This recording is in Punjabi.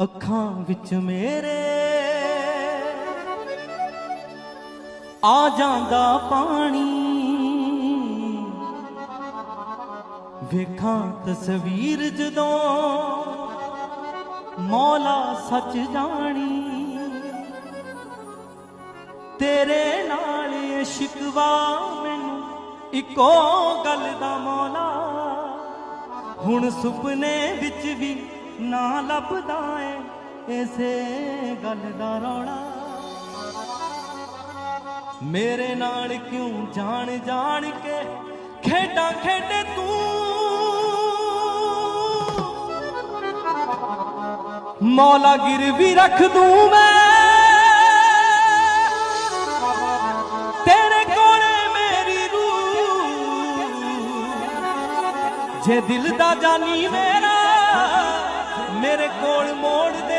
ਅੱਖਾਂ ਵਿੱਚ ਮੇਰੇ ਆ ਜਾਂਦਾ ਪਾਣੀ। ਵੇਖਾਂ ਤਸਵੀਰ ਜਦੋਂ ਮੌਲਾ ਸੱਚ ਜਾਣੀ। ਤੇਰੇ ਨਾਲ ਇਹ ਸ਼ਿਕਵਾ ਮੈਨੂੰ ਇੱਕੋ ਗੱਲ ਦਾ ਮੌਲਾ। ਹੁਣ ਸੁਪਨੇ ਵਿੱਚ ਵੀ ਨਾ ਲੱਭਦਾ ਏ ਇਸੇ ਗੱਲ ਦਾ ਰੌਲਾ। ਮੇਰੇ ਨਾਲ ਕਿਉਂ ਜਾਣ ਜਾਣ ਕੇ ਖੇਡਾਂ ਖੇਡੇ ਤੂੰ? ਮੌਲਾ ਗਿਰਵੀ ਰੱਖ ਦੂੰ ਮੈਂ। ਤੇਰੇ ਕੋਲੇ ਮੇਰੀ ਰੂਹ। ਜੇ ਦਿਲ ਦਾ ਜਾਨੀ ਮੇਰਾ ਮੇਰੇ ਕੋਲ ਮੋੜ ਦੇ ਤੂੰ